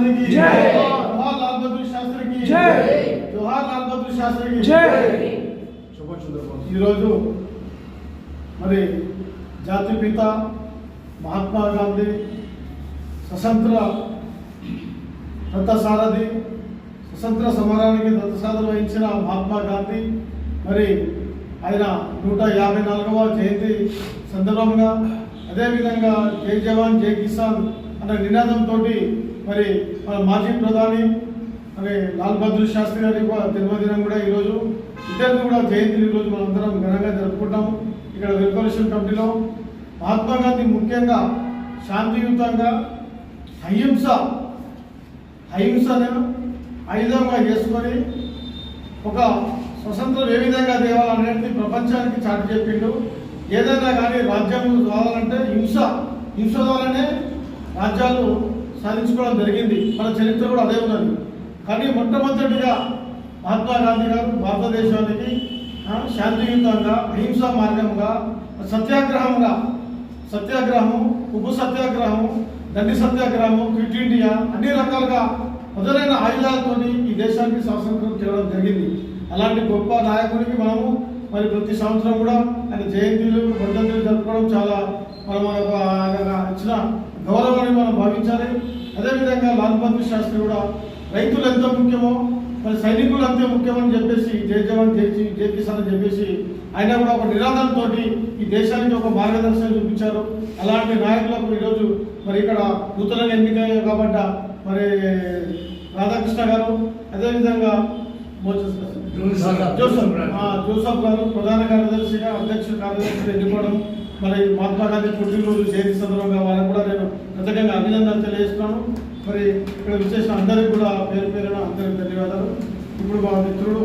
की जय। जोहार लाल बहादुर शास्त्री की जय। जोहार लाल बहादुर शास्त्री की జై ఈరోజు మరి జాతిపిత మహాత్మా గాంధీ స్వతంత్ర రథసారథి స్వతంత్ర సమరానికి రథసారథి వహించిన మహాత్మా గాంధీ మరి ఆయన నూట యాభై నాలుగవ జయంతి సందర్భంగా అదేవిధంగా జై జవాన్ జై కిసాన్ అనే నినాదంతో మరి మన మాజీ ప్రధాని మరి లాల్ బహదూర్ శాస్త్రి గారి జన్మదినం కూడా ఈరోజు ఇద్దరు కూడా జయంతిని ఈరోజు మనందరం ఘనంగా జరుపుకుంటాము ఇక్కడ రెవల్యూషన్ కమిటీలో మహాత్మా గాంధీ ముఖ్యంగా శాంతియుతంగా అహింస అహింసను ఆయుధంగా చేసుకొని ఒక స్వతంత్రం ఏ విధంగా తేవాలనేది ప్రపంచానికి చాటి చెప్పిండు. ఏదైనా కానీ రాజ్యాంగం కావాలంటే హింస హింస ద్వారానే రాజ్యాలు సాధించుకోవడం జరిగింది. మన చరిత్ర కూడా అదే ఉన్నది. కానీ మొట్టమొదటిగా మహాత్మా గాంధీ గారు భారతదేశానికి శాంతియుతంగా అహింసా మార్గంగా సత్యాగ్రహంగా సత్యాగ్రహం ఉప్పు సత్యాగ్రహం దండి సత్యాగ్రహం క్విట్ ఇండియా అన్ని రకాలుగా మొదలైన ఆయుధాలతో ఈ దేశానికి స్వాతంత్రం చేయడం జరిగింది. అలాంటి గొప్ప నాయకుడికి మనము మరి ప్రతి సంవత్సరం కూడా ఆయన జయంతిలు వర్ధంతులు జరుపుకోవడం చాలా మనం ఇచ్చిన గౌరవం భావించాలి అదేవిధంగా లాల్ బహదూర్ శాస్త్రి కూడా రైతులు ఎంత ముఖ్యమో మరి సైనికులు అంతే ముఖ్యమని చెప్పేసి జై జవాన్ జై జై కిసాన్ అని చెప్పేసి ఆయన కూడా ఒక నినాదంతో ఈ దేశానికి ఒక మార్గదర్శనం చూపించారు. అలాంటి నాయకులకు ఈరోజు మరి ఇక్కడ నూతన ఎన్నికయ్యారు కాబట్ట మరి రాధాకృష్ణ గారు అదేవిధంగా మోసెస్ జోసఫ్ జోసఫ్ గారు ప్రధాన కార్యదర్శిగా అధ్యక్ష కార్యదర్శిగా ఎన్నుకోవడం మరి మహాత్మా గాంధీ పుట్టినరోజు జయంతి సందర్భంగా వాళ్ళకు కూడా నేను ప్రత్యేకంగా అభినందనలు తెలియజేస్తున్నాను. మరి ఇక్కడ విశేష అందరికి కూడా పేరు పేరున అందరికి ధన్యవాదాలు. ఇప్పుడు మా మిత్రుడు